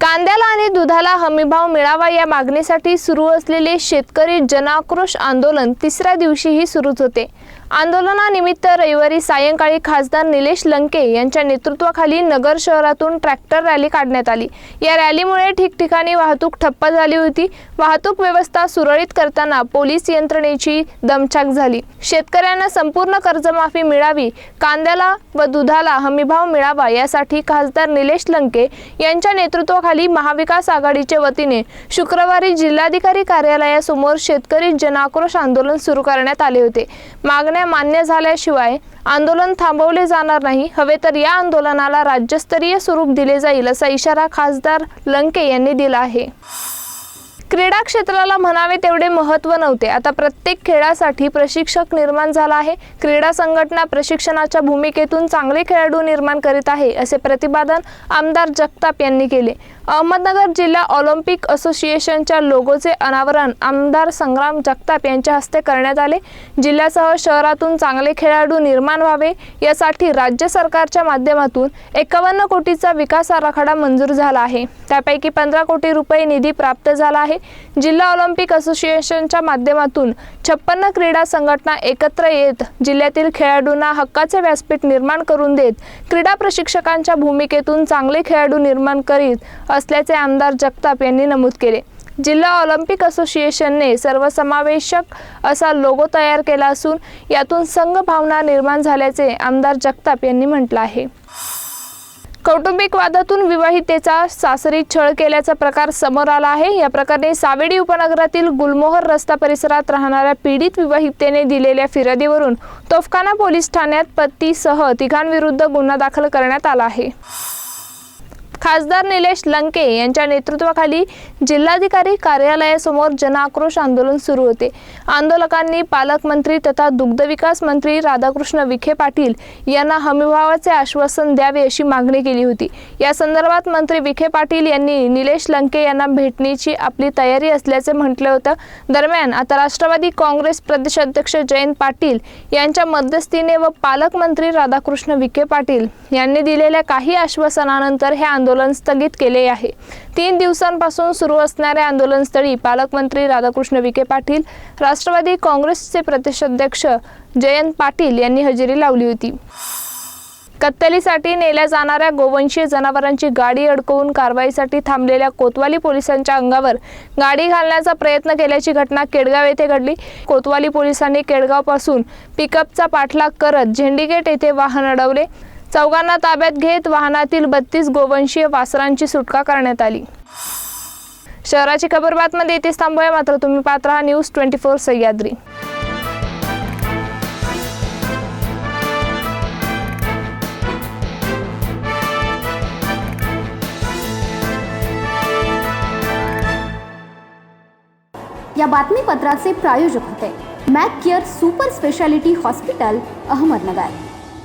कांद्याला आणि दुधाला हमीभाव मिळावा या मागणीसाठी सुरू असलेले शेतकरी जनाक्रोश आंदोलन तिसऱ्या दिवशीही सुरूच होते. आंदोलनानिमित्त रविवारी सायंकाळी खासदार निलेश लंके यांच्या नेतृत्वाखाली नगर शहरातून ट्रॅक्टर रॅली काढण्यात आली. या रॅलीमुळे ठिकठिकाणी वाहतूक ठप्प झाली होती. वाहतूक व्यवस्था सुरळीत करताना पोलीस यंत्रणेची दमछाक झाली. शेतकऱ्यांना संपूर्ण कर्जमाफी मिळावी कांद्याला व दुधाला हमीभाव मिळावा यासाठी खासदार निलेश लंके यांच्या नेतृत्वाखाली महाविकास आघाडीच्या वतीने शुक्रवारी जिल्हाधिकारी कार्यालयासमोर शेतकरी जनाक्रोश आंदोलन सुरू करण्यात आले होते. मागण्या मान्य झाल्याशिवाय आंदोलन थांबवले जाणार नाही. हवे तर या आंदोलनाला राज्यस्तरीय स्वरूप दिले जाईल असा इशारा खासदार लंके यांनी दिला आहे. क्रीडा क्षेत्राला म्हणावे तेवढे महत्त्व नव्हते. आता प्रत्येक खेळासाठी प्रशिक्षक निर्माण झाला आहे. क्रीडा संघटना प्रशिक्षणाच्या भूमिकेतून चांगले खेळाडू निर्माण करीत आहे असे प्रतिपादन आमदार जगताप यांनी केले. अहमदनगर जिल्हा ऑलिम्पिक असोसिएशनच्या लोगोचे अनावरण आमदार संग्राम जगताप यांच्या हस्ते करण्यात आले. जिल्ह्यासह शहरातून चांगले खेळाडू निर्माण व्हावे यासाठी राज्य सरकारच्या माध्यमातून एकावन्न कोटीचा विकास आराखडा मंजूर झाला आहे. त्यापैकी पंधरा कोटी रुपये निधी प्राप्त झाला आहे. जिल्हा ऑलिम्पिक असोसिएशनच्या माध्यमातून छप्पन्न क्रीडा संघटना एकत्र येत जिल्ह्यातील खेळाडूंना हक्काचे व्यासपीठ निर्माण करून देत क्रीडा प्रशिक्षकांच्या भूमिकेतून चांगले खेळाडू निर्माण करीत असल्याचे आमदार जगताप यांनी नमूद केले. जिल्हा ऑलिम्पिक असोसिएशनने सर्वसमावेशक असा लोगो तयार केला असून यातून संघ भावना निर्माण झाल्याचे आमदार जगताप यांनी म्हटलं आहे. कौटुंबिक वादातून विवाहितेचा सासरी छळ केल्याचा प्रकार समोर आला आहे. या प्रकरणी सावेडी उपनगरातील गुलमोहर रस्ता परिसरात राहणाऱ्या पीडित विवाहितेने दिलेल्या फिर्यादीवरून तोफखाना पोलीस ठाण्यात पतीसह तिघांविरुद्ध गुन्हा दाखल करण्यात आला आहे. खासदार निलेश लंके यांच्या नेतृत्वाखाली जिल्हाधिकारी कार्यालयासमोर जनआक्रोश आंदोलन सुरू होते. आंदोलकांनी पालकमंत्री तथा दुग्धविकास मंत्री राधाकृष्ण विखे पाटील यांना हमीभावाचे आश्वासन द्यावे अशी मागणी केली होती. या संदर्भात मंत्री विखे पाटील यांनी निलेश लंके यांना भेटण्याची आपली तयारी असल्याचे म्हटले होतं. दरम्यान आता राष्ट्रवादी काँग्रेस प्रदेशाध्यक्ष जयंत पाटील यांच्या मध्यस्थीने व पालकमंत्री राधाकृष्ण विखे पाटील यांनी दिलेल्या काही आश्वासनानंतर हे आंदोलन स्थगित केले आहे. तीन दिवसांपासून सुरू असणाऱ्या आंदोलनस्थळी पालकमंत्री राधाकृष्ण विखे पाटील राष्ट्रवादी काँग्रेसचे प्रदेशाध्यक्ष जयंत पाटील यांनी हजेरी लावली होती. कत्तलीसाठी नेल्या जाणाऱ्या गोवंशीय जनावरांची गाडी अडकवून कारवाईसाठी थांबलेल्या कोतवाली पोलिसांच्या अंगावर गाडी घालण्याचा प्रयत्न केल्याची घटना केडगाव येथे घडली. कोतवाली पोलिसांनी केडगावपासून पिकअपचा पाठलाग करत झेंडीगेट येथे वाहन अडवले. चौघांना ताब्यात घेत वाहनातील बत्तीस गोवंशीय वासरांची सुटका करण्यात आली. शहराची खबर बातमध्ये येथेच थांबूया. मात्र तुम्ही पात्र हा न्यूज ट्वेंटी फोर सह्याद्री. या बातमीपत्राचे प्रायोजक होते. Mac care super speciality hospital Ahmednagar.